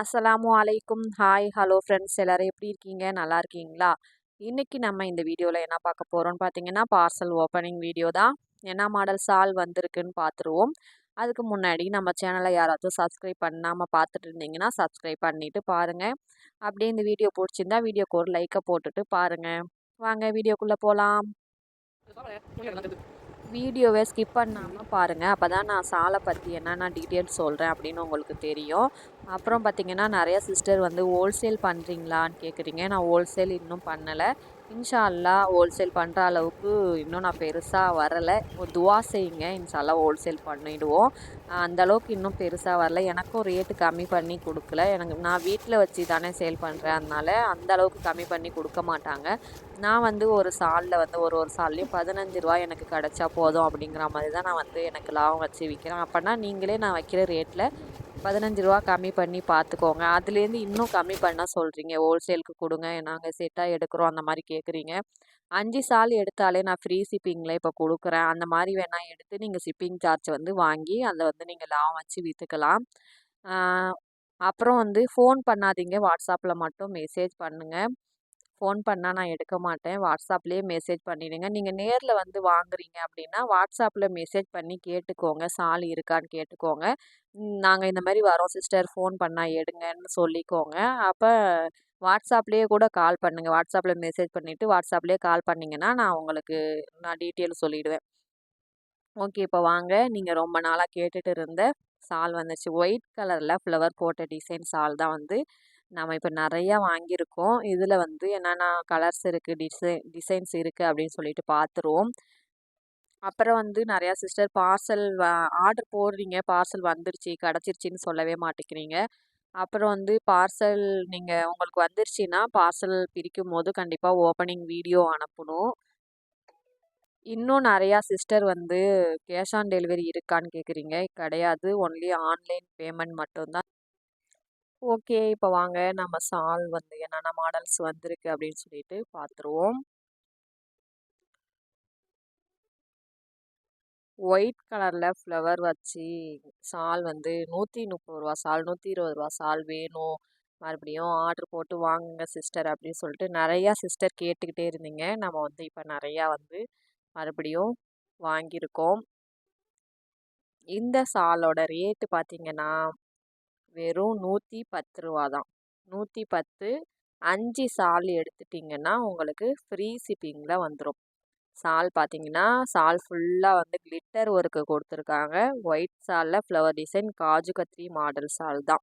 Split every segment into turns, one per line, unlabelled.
அஸ்ஸலாமு அலைக்கும் hi hello friends எல்லோரும் எப்படி இருக்கீங்க நல்லா இருக்கீங்களா இன்றைக்கி நம்ம இந்த வீடியோவில் என்ன பார்க்க போகிறோம்னு பார்த்தீங்கன்னா பார்சல் ஓப்பனிங் வீடியோ தான் என்ன மாடல் சால் வந்திருக்குன்னு பார்த்துருவோம் அதுக்கு முன்னாடி நம்ம சேனலை யாராச்சும் சப்ஸ்கிரைப் பண்ணாமல் பார்த்துட்டு இருந்தீங்கன்னா சப்ஸ்கிரைப் பண்ணிவிட்டு பாருங்கள் அப்படியே இந்த வீடியோ பிடிச்சிருந்தா வீடியோக்கு ஒரு லைக்கை போட்டுட்டு பாருங்கள் வாங்க வீடியோக்குள்ளே போகலாம் வீடியோவை ஸ்கிப் பண்ணாமல் பாருங்கள் அப்போ தான் நான் சாலை பற்றி என்னென்ன டீட்டெயில்ஸ் சொல்கிறேன் அப்படின்னு உங்களுக்கு தெரியும் அப்புறம் பார்த்திங்கன்னா நிறையா சிஸ்டர் வந்து ஹோல்சேல் பண்ணுறீங்களான்னு கேட்குறீங்க நான் ஹோல்சேல் இன்னும் பண்ணலை இன்ஷால்லா ஹோல்சேல் பண்ணுற அளவுக்கு இன்னும் நான் பெருசாக வரலை துவா செய்யுங்க இன்ஷால்லா ஹோல்சேல் பண்ணிவிடுவோம் அந்தளவுக்கு இன்னும் பெருசாக வரல எனக்கும் ரேட்டு கம்மி பண்ணி கொடுக்கல எனக்கு நான் வீட்டில் வச்சு தானே சேல் பண்ணுறேன் அதனால் அந்த அளவுக்கு கம்மி பண்ணி கொடுக்க மாட்டாங்க நான் வந்து ஒரு சாலில் வந்து ஒரு ஒரு சால்லையும் பதினஞ்சு ரூபா எனக்கு கிடச்சா போதும் அப்படிங்கிற மாதிரி தான் நான் வந்து எனக்கு லாபம் வச்சு விற்கிறேன் அப்படின்னா நீங்களே நான் வைக்கிற ரேட்டில் பதினஞ்சு ரூபா கம்மி பண்ணி பார்த்துக்கோங்க அதுலேருந்து இன்னும் கம்மி பண்ண சொல்கிறீங்க ஹோல்சேலுக்கு கொடுங்க நாங்கள் செட்டாக எடுக்கிறோம் அந்த மாதிரி கேட்குறீங்க அஞ்சு சால் எடுத்தாலே நான் ஃப்ரீ ஷிப்பிங்கில் இப்போ கொடுக்குறேன் அந்த மாதிரி வேணால் எடுத்து நீங்கள் ஷிப்பிங் சார்ஜ் வந்து வாங்கி அதை வந்து நீங்கள் லாபம் வச்சு விற்றுக்கலாம் அப்புறம் வந்து ஃபோன் பண்ணாதீங்க வாட்ஸ்அப்பில் மட்டும் மெசேஜ் பண்ணுங்கள் ஃபோன் பண்ணால் நான் எடுக்க மாட்டேன் வாட்ஸ்அப்லேயே மெசேஜ் பண்ணிவிடுங்க நீங்கள் நேரில் வந்து வாங்குறீங்க அப்படின்னா வாட்ஸ்அப்பில் மெசேஜ் பண்ணி கேட்டுக்கோங்க சாலி இருக்கான்னு கேட்டுக்கோங்க நாங்கள் இந்த மாதிரி வரோம் சிஸ்டர் ஃபோன் பண்ணால் எடுங்கன்னு சொல்லிக்கோங்க அப்போ வாட்ஸ்அப்லேயே கூட கால் பண்ணுங்கள் வாட்ஸ்அப்பில் மெசேஜ் பண்ணிவிட்டு வாட்ஸ்அப்லேயே கால் பண்ணிங்கன்னா நான் உங்களுக்கு நான் டீட்டெயில் சொல்லிவிடுவேன் ஓகே இப்போ வாங்க நீங்கள் ரொம்ப நாளாக கேட்டுகிட்டு இருந்த சால் வந்துச்சு ஒயிட் கலரில் ஃப்ளவர் போட்ட டிசைன் சால் தான் வந்து நம்ம இப்போ நிறையா வாங்கியிருக்கோம் இதில் வந்து என்னென்ன கலர்ஸ் இருக்குது டிசைன் டிசைன்ஸ் இருக்குது அப்படின்னு சொல்லிட்டு பார்த்துருவோம் அப்புறம் வந்து நிறையா சிஸ்டர் பார்சல் ஆர்டர் போடுறீங்க பார்சல் வந்துருச்சு கிடச்சிருச்சின்னு சொல்லவே மாட்டேங்கிறீங்க அப்புறம் வந்து பார்சல் நீங்கள் உங்களுக்கு வந்துருச்சுன்னா பார்சல் பிரிக்கும் போது கண்டிப்பாக ஓப்பனிங் வீடியோ அனுப்பணும் இன்னும் நிறையா சிஸ்டர் வந்து கேஷ் ஆன் டெலிவரி இருக்கான்னு கேட்குறீங்க கிடையாது ஒன்லி ஆன்லைன் பேமெண்ட் மட்டும்தான் ஓகே இப்போ வாங்க நம்ம சால் வந்து என்னென்ன மாடல்ஸ் வந்திருக்கு அப்படின்னு சொல்லிட்டு பார்த்துருவோம் ஒயிட் கலரில் ஃப்ளவர் வச்சு சால் வந்து நூற்றி முப்பது ரூபா சால் நூற்றி இருபது ரூபா சால் வேணும் மறுபடியும் ஆர்டர் போட்டு வாங்குங்க சிஸ்டர் அப்படின்னு சொல்லிட்டு நிறையா சிஸ்டர் கேட்டுக்கிட்டே இருந்தீங்க நம்ம வந்து இப்போ நிறையா வந்து மறுபடியும் வாங்கியிருக்கோம் இந்த சாலோட ரேட்டு பார்த்தீங்கன்னா வெறும் நூற்றி பத்து ரூபா தான் நூற்றி பத்து அஞ்சு சால் எடுத்துட்டிங்கன்னா உங்களுக்கு ஃப்ரீ ஷிப்பிங்கில் வந்துடும் சால் பார்த்தீங்கன்னா சால் ஃபுல்லாக வந்து கிளிட்டர் ஒர்க்கு கொடுத்துருக்காங்க ஒயிட் சாலில் ஃப்ளவர் டிசைன் காஜு கத்திரி மாடல் சால் தான்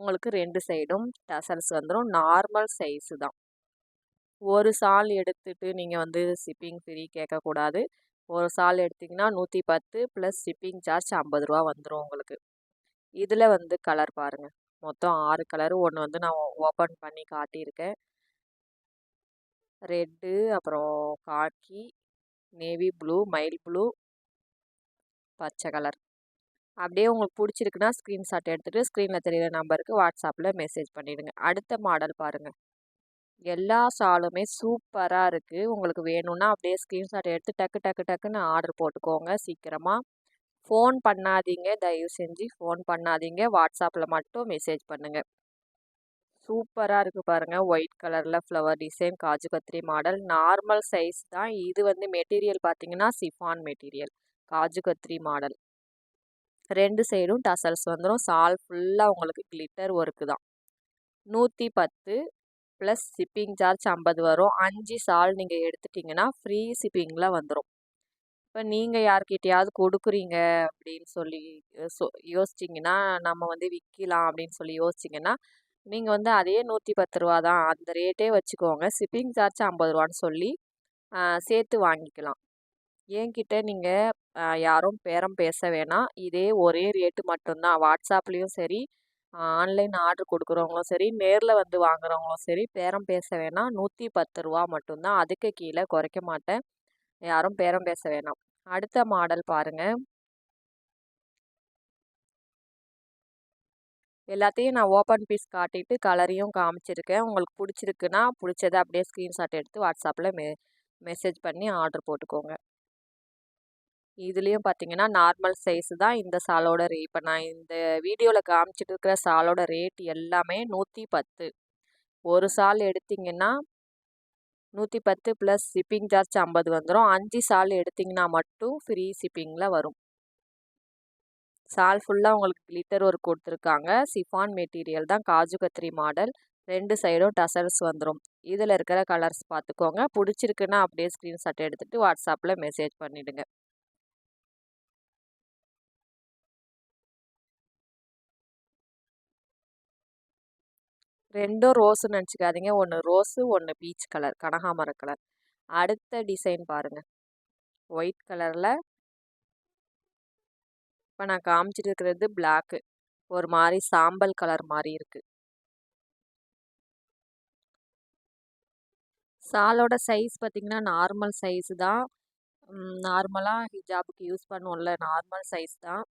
உங்களுக்கு ரெண்டு சைடும் டசல்ஸ் வந்துடும் நார்மல் சைஸு தான் ஒரு சால் எடுத்துகிட்டு நீங்கள் வந்து ஷிப்பிங் ஃப்ரீ கேட்கக்கூடாது ஒரு சால் எடுத்திங்கன்னா நூற்றி பத்து ப்ளஸ் ஷிப்பிங் சார்ஜ் ஐம்பது ரூபா வந்துடும் உங்களுக்கு இதில் வந்து கலர் பாருங்கள் மொத்தம் ஆறு கலரு ஒன்று வந்து நான் ஓப்பன் பண்ணி காட்டியிருக்கேன் ரெட்டு அப்புறம் காக்கி நேவி ப்ளூ மயில் ப்ளூ பச்சை கலர் அப்படியே உங்களுக்கு பிடிச்சிருக்குன்னா ஸ்க்ரீன்ஷாட் எடுத்துகிட்டு ஸ்க்ரீனில் தெரிகிற நம்பருக்கு வாட்ஸ்அப்பில் மெசேஜ் பண்ணிவிடுங்க அடுத்த மாடல் பாருங்கள் எல்லா ஷாலுமே சூப்பராக இருக்குது உங்களுக்கு வேணும்னா அப்படியே ஸ்க்ரீன்ஷாட் எடுத்து டக்கு டக்கு டக்குன்னு ஆர்டர் போட்டுக்கோங்க சீக்கிரமாக ஃபோன் பண்ணாதீங்க தயவு செஞ்சு ஃபோன் பண்ணாதீங்க வாட்ஸ்அப்பில் மட்டும் மெசேஜ் பண்ணுங்கள் சூப்பராக இருக்குது பாருங்கள் ஒயிட் கலரில் ஃப்ளவர் டிசைன் காஜு கத்திரி மாடல் நார்மல் சைஸ் தான் இது வந்து மெட்டீரியல் பார்த்தீங்கன்னா சிஃபான் மெட்டீரியல் காஜு கத்திரி மாடல் ரெண்டு சைடும் டசல்ஸ் வந்துடும் சால் ஃபுல்லாக உங்களுக்கு கிளிட்டர் ஒர்க்கு தான் நூற்றி பத்து ப்ளஸ் ஷிப்பிங் சார்ஜ் ஐம்பது வரும் அஞ்சு சால் நீங்கள் எடுத்துட்டிங்கன்னா ஃப்ரீ ஷிப்பிங்கில் வந்துடும் இப்போ நீங்கள் யார்கிட்டையாவது கொடுக்குறீங்க அப்படின்னு சொல்லி யோசிச்சிங்கன்னா நம்ம வந்து விற்கலாம் அப்படின்னு சொல்லி யோசிச்சிங்கன்னா நீங்கள் வந்து அதே நூற்றி பத்து ரூபா தான் அந்த ரேட்டே வச்சுக்கோங்க ஷிப்பிங் சார்ஜ் ஐம்பது ரூபான்னு சொல்லி சேர்த்து வாங்கிக்கலாம் என்கிட்ட நீங்கள் யாரும் பேரம் பேச வேணாம் இதே ஒரே ரேட்டு மட்டும்தான் வாட்ஸ்அப்லேயும் சரி ஆன்லைன் ஆர்டர் கொடுக்குறவங்களும் சரி நேரில் வந்து வாங்குறவங்களும் சரி பேரம் பேச வேணாம் நூற்றி பத்து ரூபா மட்டும்தான் அதுக்கு கீழே குறைக்க மாட்டேன் யாரும் பேரம் பேச வேணாம் அடுத்த மாடல் பாருங்க எல்லாத்தையும் நான் ஓப்பன் பீஸ் காட்டிட்டு கலரையும் காமிச்சிருக்கேன் உங்களுக்கு பிடிச்சிருக்குன்னா பிடிச்சதை அப்படியே ஸ்க்ரீன்ஷாட் எடுத்து வாட்ஸ்அப்பில் மெ மெசேஜ் பண்ணி ஆர்டர் போட்டுக்கோங்க இதுலேயும் பார்த்தீங்கன்னா நார்மல் சைஸு தான் இந்த சாலோட ரே இப்போ நான் இந்த வீடியோவில் காமிச்சிட்டு இருக்கிற சாலோட ரேட் எல்லாமே நூற்றி பத்து ஒரு சால் எடுத்திங்கன்னா நூற்றி பத்து ப்ளஸ் ஷிப்பிங் சார்ஜ் ஐம்பது வந்துடும் அஞ்சு சால் எடுத்திங்கன்னா மட்டும் ஃப்ரீ ஷிப்பிங்கில் வரும் சால் ஃபுல்லாக உங்களுக்கு கிளிட்டர் ஒர்க் கொடுத்துருக்காங்க சிஃபான் மெட்டீரியல் தான் காஜு கத்திரி மாடல் ரெண்டு சைடும் டசல்ஸ் வந்துடும் இதில் இருக்கிற கலர்ஸ் பார்த்துக்கோங்க பிடிச்சிருக்குன்னா அப்படியே ஸ்க்ரீன்ஷாட் எடுத்துகிட்டு வாட்ஸ்அப்பில் மெசேஜ் பண்ணிவிடுங்க ரெண்டும் ரோஸுன்னு நினச்சிக்காதீங்க ஒன்று ரோஸு ஒன்று பீச் கலர் கனகாமர கலர் அடுத்த டிசைன் பாருங்கள் ஒயிட் கலரில் இப்போ நான் காமிச்சிட்டு இருக்கிறது பிளாக்கு ஒரு மாதிரி சாம்பல் கலர் மாதிரி இருக்குது சாலோட சைஸ் பார்த்தீங்கன்னா நார்மல் சைஸு தான் நார்மலாக ஹிஜாபுக்கு யூஸ் பண்ணுவோம்ல நார்மல் சைஸ் தான்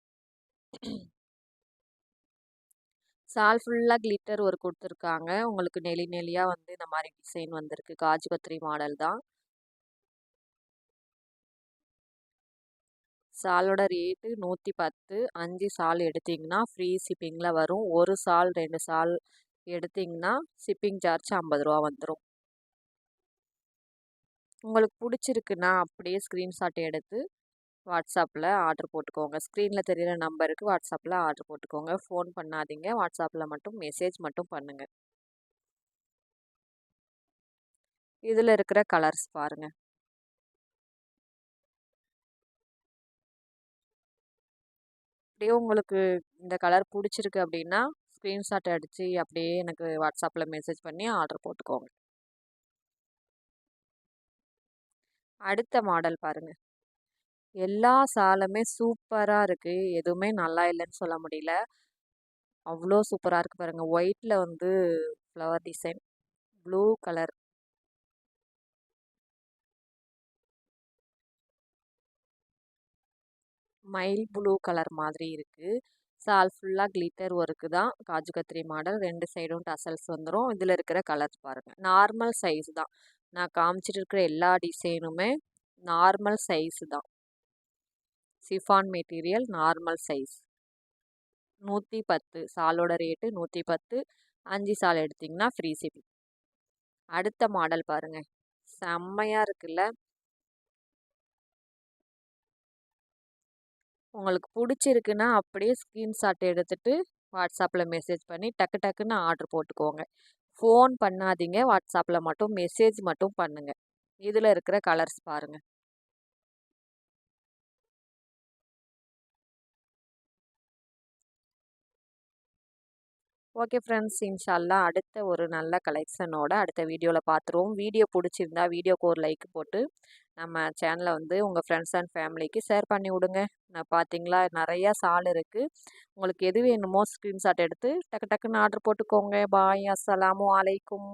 சால் ஃபுல்லாக கிளிட்டர் ஒரு கொடுத்துருக்காங்க உங்களுக்கு நெலி நெலியாக வந்து இந்த மாதிரி டிசைன் வந்திருக்கு காஜு கத்திரி மாடல் தான் சாலோட ரேட்டு நூற்றி பத்து அஞ்சு சால் எடுத்திங்கன்னா ஃப்ரீ ஷிப்பிங்கில் வரும் ஒரு சால் ரெண்டு சால் எடுத்திங்கன்னா ஷிப்பிங் சார்ஜ் ஐம்பது ரூபா வந்துடும் உங்களுக்கு பிடிச்சிருக்குன்னா அப்படியே ஸ்க்ரீன்ஷாட் எடுத்து வாட்ஸ்அப்பில் ஆர்டர் போட்டுக்கோங்க ஸ்க்ரீனில் தெரியிற நம்பருக்கு வாட்ஸ்அப்பில் ஆர்டர் போட்டுக்கோங்க ஃபோன் பண்ணாதீங்க வாட்ஸ்அப்பில் மட்டும் மெசேஜ் மட்டும் பண்ணுங்கள் இதில் இருக்கிற கலர்ஸ் பாருங்கள் அப்படியே உங்களுக்கு இந்த கலர் பிடிச்சிருக்கு அப்படின்னா ஸ்க்ரீன்ஷாட் அடித்து அப்படியே எனக்கு வாட்ஸ்அப்பில் மெசேஜ் பண்ணி ஆர்டர் போட்டுக்கோங்க அடுத்த மாடல் பாருங்கள் எல்லா சாலுமே சூப்பராக இருக்குது எதுவுமே நல்லா இல்லைன்னு சொல்ல முடியல அவ்வளோ சூப்பராக இருக்குது பாருங்கள் ஒயிட்டில் வந்து ஃப்ளவர் டிசைன் ப்ளூ கலர் மைல் ப்ளூ கலர் மாதிரி இருக்குது சால் ஃபுல்லாக கிளிட்டர் ஒர்க்கு தான் காஜு கத்திரி மாடல் ரெண்டு சைடும் டசல்ஸ் வந்துடும் இதில் இருக்கிற கலர்ஸ் பாருங்கள் நார்மல் சைஸ் தான் நான் காமிச்சிட்டு இருக்கிற எல்லா டிசைனுமே நார்மல் சைஸ் தான் சிஃபான் மெட்டீரியல் நார்மல் சைஸ் நூற்றி பத்து சாலோட ரேட்டு நூற்றி பத்து அஞ்சு சால் எடுத்திங்கன்னா ஃப்ரீ சிபி அடுத்த மாடல் பாருங்கள் செம்மையாக இருக்குல்ல உங்களுக்கு பிடிச்சிருக்குன்னா அப்படியே ஸ்க்ரீன்ஷாட் எடுத்துகிட்டு வாட்ஸ்அப்பில் மெசேஜ் பண்ணி டக்கு டக்குன்னு ஆர்டர் போட்டுக்கோங்க ஃபோன் பண்ணாதீங்க வாட்ஸ்அப்பில் மட்டும் மெசேஜ் மட்டும் பண்ணுங்கள் இதில் இருக்கிற கலர்ஸ் பாருங்கள் ஓகே ஃப்ரெண்ட்ஸ் இன்ஷால்லாம் அடுத்த ஒரு நல்ல கலெக்ஷனோட அடுத்த வீடியோவில் பார்த்துருவோம் வீடியோ பிடிச்சிருந்தா வீடியோக்கு ஒரு லைக் போட்டு நம்ம சேனலை வந்து உங்கள் ஃப்ரெண்ட்ஸ் அண்ட் ஃபேமிலிக்கு ஷேர் பண்ணி விடுங்க நான் பார்த்தீங்களா நிறையா சால் இருக்குது உங்களுக்கு எது வேணுமோ ஸ்க்ரீன்ஷாட் எடுத்து டக்கு டக்குன்னு ஆர்டர் போட்டுக்கோங்க பாய் அஸ்ஸலாமு அலைக்கும்